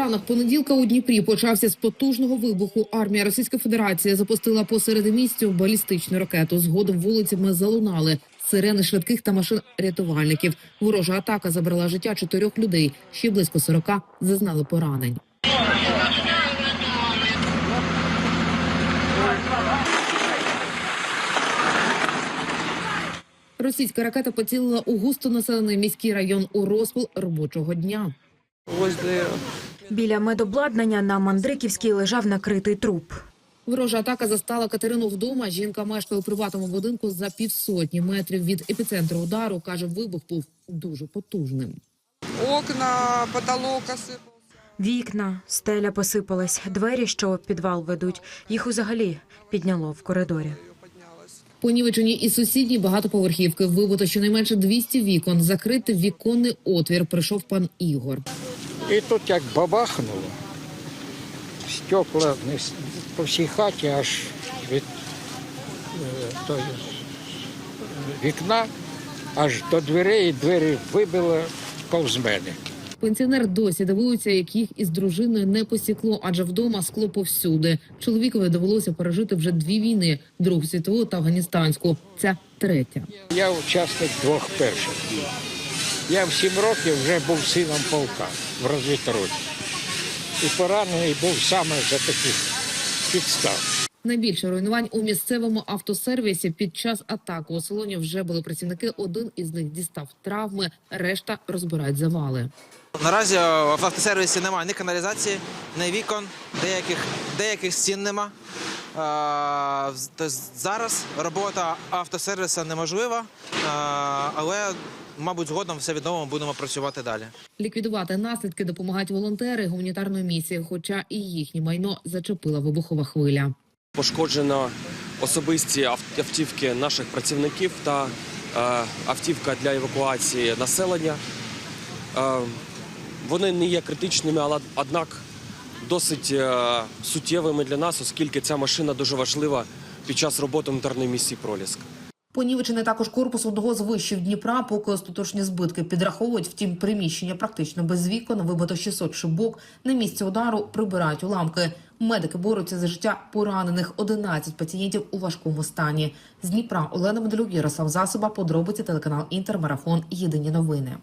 Ранок понеділка у Дніпрі почався з потужного вибуху. Армія Російської Федерації запустила посеред містю балістичну ракету. Згодом вулицями залунали сирени швидких та машин рятувальників. Ворожа атака забрала життя чотирьох людей. Ще близько 40 зазнали поранень. Російська ракета поцілила у густонаселений міський район у розпал робочого дня. возле Біля медобладнання на Мандриківській лежав накритий труп. Ворожа атака застала Катерину вдома. Жінка мешкає у приватному будинку за півсотні метрів від епіцентру удару. каже, вибух був дуже потужним. окна, потолок осыпался. Вікна, стеля посипалась, двері, що в підвал ведуть, їх узагалі підняло в коридорі. Понівечені і сусідні багатоповерхівки вибито щонайменше 200 вікон. Закрити віконний отвір прийшов пан Ігор. І тут як бабахнуло, стекла не по всій хаті аж від е, вікна, аж до дверей, і двері вибило повз мене. Пенсіонер досі дивується, як їх із дружиною не посікло, адже вдома скло повсюди. Чоловікові довелося пережити вже дві війни: Другу світову та афганістанську. Ця третя. Я учасник двох перших. Я в сім років вже був сином полка в розвідроті. І поранений був саме за таких підстав. Найбільше руйнувань у місцевому автосервісі під час атаки у салоні вже були працівники. Один із них дістав травми, решта розбирають завали. Наразі в автосервісі немає ні каналізації, ні вікон, деяких, деяких стін нема. Зараз робота автосервісу неможлива, але, мабуть, згодом все відомо будемо працювати далі. Ліквідувати наслідки допомагають волонтери гуманітарної місії, хоча і їхнє майно зачепила вибухова хвиля. Пошкоджено особисті ав- автівки наших працівників та е, автівка для евакуації населення. Е, вони не є критичними, але однак досить е, суттєвими для нас, оскільки ця машина дуже важлива під час роботи гуманітарної місії Проліск. Понівечений також корпус одного з вишів Дніпра, поки остаточні збитки підраховують. Втім, приміщення практично без вікон, вибито 600 шибок. На місці удару прибирають уламки. Медики борються за життя поранених. 11 пацієнтів у важкому стані. З Дніпра Олена Медалюк, Ярослав Засоба, подробиці телеканал Інтермарафон. Єдині новини.